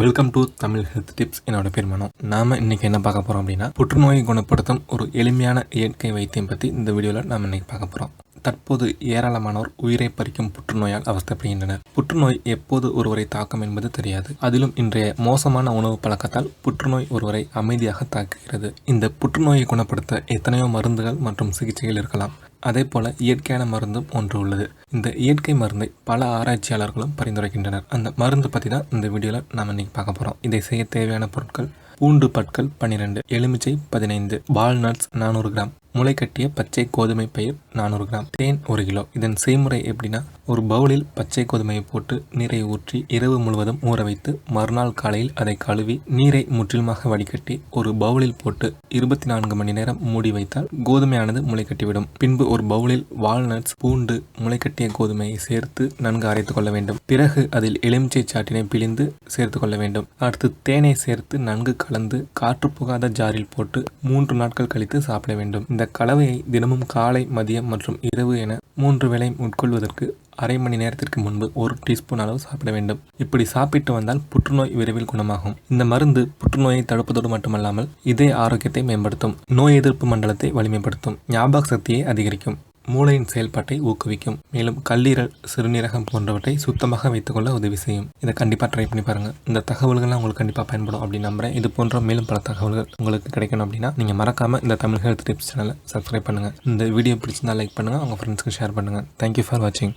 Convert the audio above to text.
Welcome to Tamil health tips என்னோட பேர் மனோ. நாம இன்னைக்கு என்ன பார்க்க போறோம் அப்படின்னா புற்றுநோயை குணப்படுத்தும் ஒரு எளிமையான இயற்கை வைத்தியம் பற்றி இந்த வீடியோவில் நாம இன்னைக்கு பார்க்க போறோம். தற்போது ஏராளமானோர் உயிரை பறிக்கும் புற்றுநோயால் அவஸ்தப்படுகின்றனர். புற்றுநோய் எப்போது ஒருவரை தாக்கும் என்பது தெரியாது. அதிலும் இன்றைய மோசமான உணவு பழக்கத்தால் புற்றுநோய் ஒருவரை அமைதியாக தாக்குகிறது. இந்த புற்றுநோயை குணப்படுத்த எத்தனையோ மருந்துகள் மற்றும் சிகிச்சைகள் இருக்கலாம். அதே போல இயற்கையான மருந்தும் ஒன்று உள்ளது. இந்த இயற்கை மருந்தை பல ஆராய்ச்சியாளர்களும் பரிந்துரைக்கின்றனர். அந்த மருந்து பற்றி தான் இந்த வீடியோவில் நாம் இன்னைக்கு பார்க்க போகிறோம் இதை செய்ய தேவையான பொருட்கள் பூண்டு பற்கள் பன்னிரெண்டு எலுமிச்சை பதினைந்து வால்நட்ஸ் நானூறு கிராம் முளைக்கட்டிய பச்சை கோதுமை பயிர் நானூறு கிராம். தேன் ஒரு கிலோ. இதன் செய்முறை எப்படின்னா ஒரு பவுலில் பச்சை கோதுமையை போட்டு நீரை ஊற்றி இரவு முழுவதும் ஊற வைத்து மறுநாள் காலையில் அதை கழுவி நீரை முற்றிலுமாக வடிகட்டி ஒரு பவுலில் போட்டு இருபத்தி நான்கு மணி நேரம் மூடி வைத்தால் கோதுமையானது முளைக்கட்டிவிடும். பின்பு ஒரு பவுலில் வால்நட்ஸ் பூண்டு முளைக்கட்டிய கோதுமையை சேர்த்து நன்கு அரைத்து கொள்ள வேண்டும். பிறகு அதில் எலுமிச்சை சாட்டினை பிழிந்து சேர்த்து கொள்ள வேண்டும். அடுத்து தேனை சேர்த்து நன்கு கலந்து காற்று புகாத ஜாரில் போட்டு மூன்று நாட்கள் கழித்து சாப்பிட வேண்டும். இந்த கலவையை தினமும் காலை மதியம் மற்றும் இரவு என மூன்று வேளை உட்கொள்வதற்கு அரை மணி நேரத்திற்கு முன்பு ஒரு டீஸ்பூன் அளவு சாப்பிட வேண்டும். இப்படி சாப்பிட்டு வந்தால் புற்றுநோய் விரைவில் குணமாகும். இந்த மருந்து புற்றுநோயை தடுப்பதோடு மட்டுமல்லாமல் இதய ஆரோக்கியத்தை மேம்படுத்தும். நோய் எதிர்ப்பு மண்டலத்தை வலிமைப்படுத்தும். ஞாபக சக்தியை அதிகரிக்கும். மூளையின் செயல்பாட்டை ஊக்குவிக்கும். மேலும் கல்லீரல் சிறுநீரகம் போன்றவற்றை சுத்தமாக வைத்துக்கொள்ள உதவி செய்யும். இதை கண்டிப்பாக ட்ரை பண்ணி பாருங்கள் இந்த தகவல்கள்லாம் உங்களுக்கு கண்டிப்பாக பயன்படும் அப்படின்னு நம்புறேன். இது போன்ற மேலும் பல தகவல்கள் உங்களுக்கு கிடைக்கணும் அப்படின்னா நீங்கள் மறக்காமல் இந்த தமிழ் ஹெல்த் டிப்ஸ் சேனலை சப்ஸ்கிரைப் பண்ணுங்கள் இந்த வீடியோ பிடிச்சிருந்தா லைக் பண்ணுங்கள் உங்கள் ஃப்ரெண்ட்ஸ்க்கு ஷேர் பண்ணுங்கள் தேங்க்யூ ஃபார் வாட்சிங்